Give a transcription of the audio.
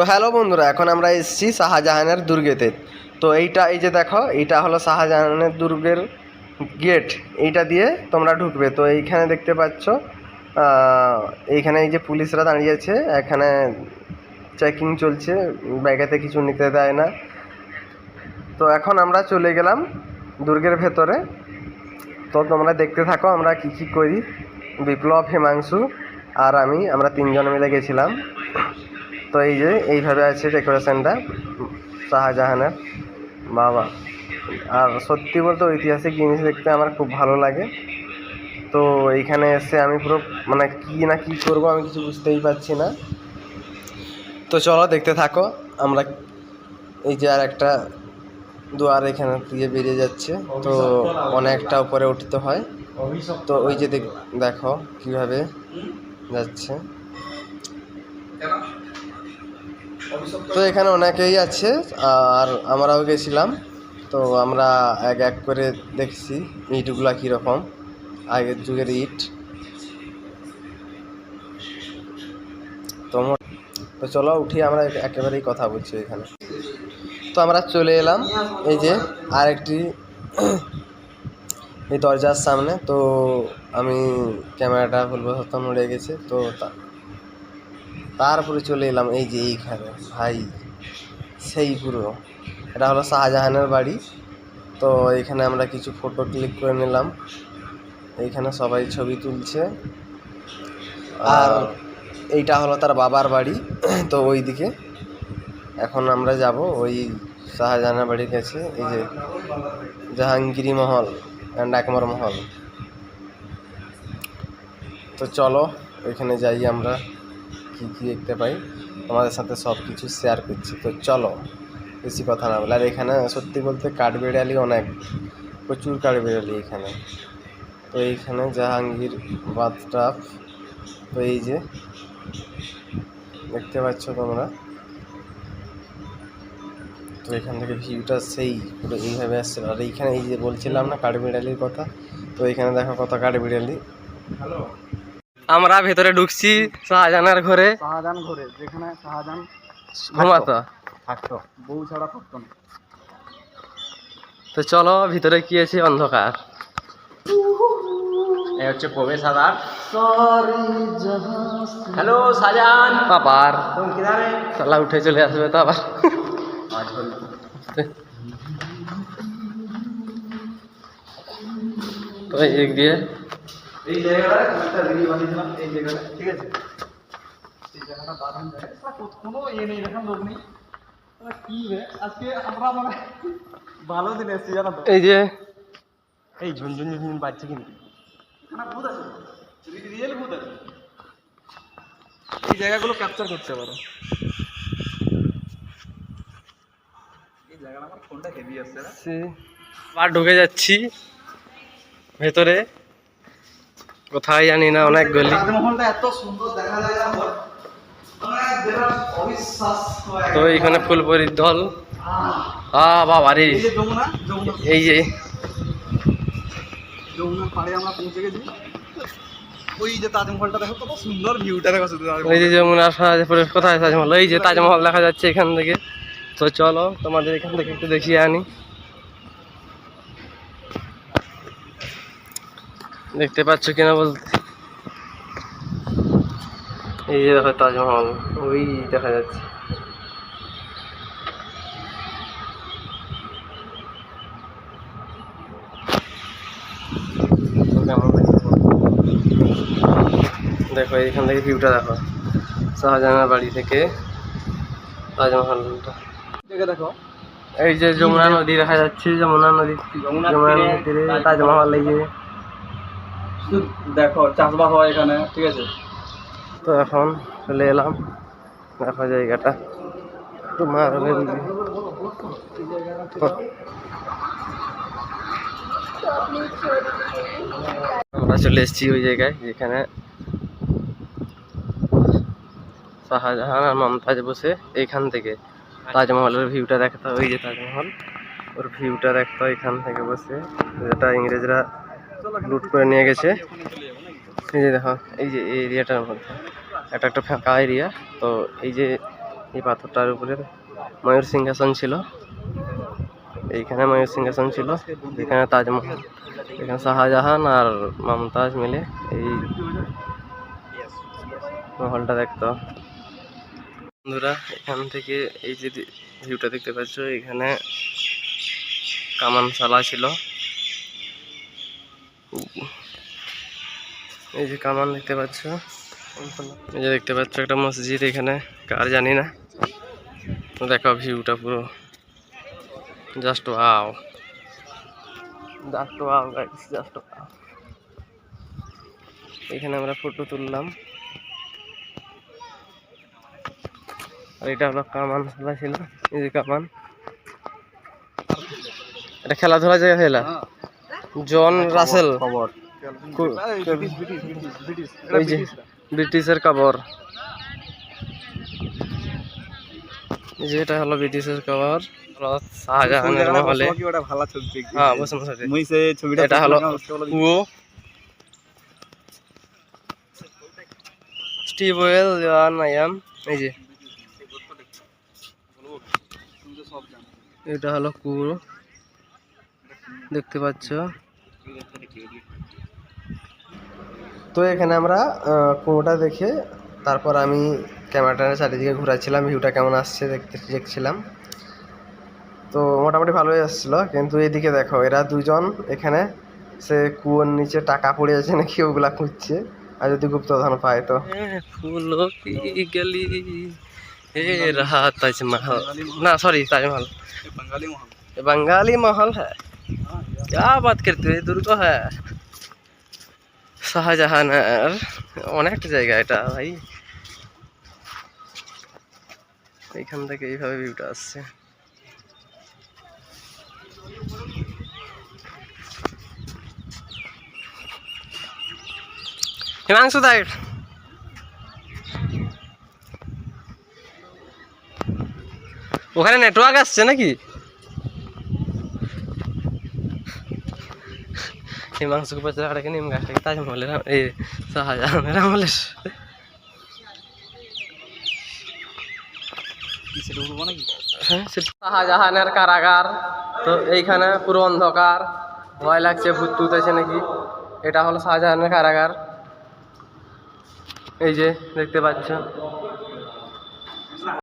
তো হ্যালো বন্ধুরা, এখন আমরা এসেছি শাহজাহানের দুর্গেতে। তো এইটা, এই যে দেখো, এইটা হলো শাহজাহানের দুর্গের গেট। এইটা দিয়ে তোমরা ঢুকবে। তো এইখানে দেখতে পাচ্ছ এইখানে এই যে পুলিশরা দাঁড়িয়েছে এখানে চেকিং চলছে, ব্যাগেতে কিছু নিতে দেয় না। তো এখন আমরা চলে গেলাম দুর্গের ভেতরে। তো তোমরা দেখতে থাকো, আমরা কি কি করি। বিপ্লব, হিমাংশু আর আমি, আমরা তিনজন মিলে গেছিলাম। তো এই যে, এইভাবে আছে ডেকোরেশনটা শাহজাহানের বাবা। আর সত্যি বলতে ঐতিহাসিক জিনিস দেখতে আমার খুব ভালো লাগে। তো এইখানে এসে আমি পুরো মানে কি না কি করব আমি কিছু বুঝতেই পারছি না। তো চলো দেখতে থাকো, আমরা এই যে আর একটা দুয়ার এখানে দিয়ে বেরিয়ে যাচ্ছে। তো অনেকটা উপরে উঠতে হয়। তো ওই যে দেখ- দেখো কীভাবে যাচ্ছে। তো এখানে অনেকেই আছে, আর আমরাও গেছিলাম। তো আমরা এক এক করে দেখছি ইটগুলা কীরকম, আগের যুগের ইট। তো তো চলো উঠি, আমরা একেবারেই কথা বলছি এখানে। তো আমরা চলে এলাম, এই যে আরেকটি এই দরজার সামনে। তো আমি ক্যামেরাটা ভুলবশত নড়ে গেছে। তো তা- তারপরে চলে এলাম এই যে এইখানে। ভাই সেই পুরো। এটা হলো শাহজাহানের বাড়ি। তো এখানে আমরা কিছু ফটো ক্লিক করে নিলাম। এইখানে সবাই ছবি তুলছে। আর এইটা হলো তার বাবার বাড়ি। তো ওই দিকে এখন আমরা যাব ওই শাহজাহানের বাড়ির কাছে। এই যে জাহাঙ্গীরি মহল অ্যান্ড আকমর মহল। তো চলো ওইখানে যাই আমরা। কী কী দেখতে পাই আমাদের সাথে সব কিছু শেয়ার করছি। তো চলো, বেশি কথা না বলে। আর এখানে সত্যি বলতে কাঠবিড়ালি অনেক, প্রচুর কাঠবিড়ালি এখানে। তো এইখানে জাহাঙ্গীর বাথটাপ তো এই যে, দেখতে পাচ্ছ তোমরা। তো এখান থেকে ভিউটা সেই, পুরো এইভাবে আসছে আর এইখানে এই যে বলছিলাম না কাঠবিড়ালির কথা, তো এখানে দেখো কত কাঠবিড়ালি। আমরা ভেতরে ঢুকছি শাহজাহানের ঘরে। শাহজাহান ঘরে যেখানে শাহজাহান ঘুমাতো। থাকতো। বউ ছাড়া থাকতো না। তো চলো ভিতরে কি আছে? অন্ধকার। এই হচ্ছে প্রবেশাগার হ্যালো শাহজাহান। আবার তুমি কিধারে? সালা উঠে চলে আসবে তো আবার। তো এই দিক দিয়ে এই জায়গাটা একটা ভিডিও বানিয়েছিলাম এই জায়গাটা ঠিক আছে? এই জায়গাটা জায়গা সালা কোনো ইয়ে নেই এরকম লোক নেই। কি আজকে আমরা মানে ভালো দিন এসেছি জানো তো। এই যে এই ঝুনঝুন ঝুনঝুন বাজছে কিন্তু। এখানে ভূত আছে। রিয়েল ভূত আছে। এই জায়গাগুলো ক্যাপচার করতে পারো এই জায়গাটা আমার ফোনটা হেভি আসছে না সে- ঢুকে যাচ্ছি ভেতরে। কোথায় জানি না অনেক গলি। তো এইখানে ফুলপরির দল। আ বাবা রে। এই যে ওই যে ওই যমুনার কোথায় তাজমহল? এই যে তাজমহল দেখা যাচ্ছে এখান থেকে। তো চলো তোমাদের এখান থেকে একটু দেখিয়ে আনি। দেখতে পাচ্ছ কিনা বলতে এই যে দেখো তাজমহল ওই দেখা যাচ্ছে? দেখো এইখান থেকে ভিউটা দেখো শাহজাহানের বাড়ি থেকে তাজমহলটা দেখে দেখো এই যে যমুনা নদী দেখা যাচ্ছে যমুনা নদী যমুনা নদীতে তাজমহল। শুধু দেখো, চাষবাস হয় এখানে, ঠিক আছে? তো এখন চলে এলাম, দেখো জায়গাটা। তোমার আমরা চলে এসেছি ওই জায়গায়, যেখানে শাহজাহান আর মমতাজ বসে এইখান থেকে। তাজমহলের ভিউটা দেখতে ওই যে তাজমহল। ওর ভিউটা দেখতে এখান থেকে বসে। যেটা ইংরেজরা লুট করে নিয়ে গেছে। এই যে দেখো, এই যে এই এরিয়াটার মধ্যে। একটা একটা ফাঁকা এরিয়া। তো এই যে এই পাথরটার উপরে ময়ূর সিংহাসন ছিল। এইখানে ময়ূর সিংহাসন ছিল। এখানে তাজমহল, এখানে শাহজাহান আর মমতাজ মিলে এই মহলটা দেখতো। বন্ধুরা, এখান থেকে এই যে ভিউটা দেখতে পাচ্ছ, এখানে কামানশালা ছিল। এই যে কামান দেখতে পাচ্ছ। এই যে দেখতে পাচ্ছ একটা মসজিদ এখানে কার জানি না। দেখো ভিউটা পুরো। Just wow just wow guys just wow এখানে আমরা ফটো তুললাম। আর এটা হলো কামান খেলা ছিল। এই যে কামান। এটা খেলাধুলা জায়গা খেলা? হ্যাঁ। জন রাসেল খবর। যে ব্রিটিশের কবর এই যে এটা হলো ব্রিটিশের কবর শাহজাহানের মহলে। হ্যাঁ বসুন ছবিটা এটা হলো কুয়ো। এই যে। এটা হলো কুয়ো। দেখতে পাচ্ছ? তো এখানে আমরা আহ, কুয়োটা দেখে তারপর আমি ক্যামেরাটা চারিদিকে ঘোরাচ্ছিলাম ভিউটা কেমন আসছে দেখতে দেখছিলাম তো মোটামুটি ভালোই আসছিল কিন্তু এদিকে দেখো এরা দুজন এখানে সে কুয়োর নিচে টাকা পড়ে আছে নাকি ওগুলা খুঁজছে আর যদি গুপ্তধন পায় তো ফুলো কি গলি হে রহা তাজমহল না সরি তাজমহল বাঙালি মহান ये बंगाली माहौल है क्या बात करते हो दूर तो है শাহজাহানের অনেক জায়গা এটা, ভাই। এইখান থেকে এইভাবে ভিউটা আসছে। হিমাংশু দাই। ওখানে নেটওয়ার্ক আসছে নাকি? হিমাংশুকে পাশে আড়াকে নিম গাছটাকে তাজমহলের এই শাহজাহানের আমলের শাহজাহানের কারাগার, তো এইখানে পুরো অন্ধকার, ভয় লাগছে, ভূত টুত আছে নাকি? এটা হলো শাহজাহানের কারাগার। এই যে, দেখতে পাচ্ছ।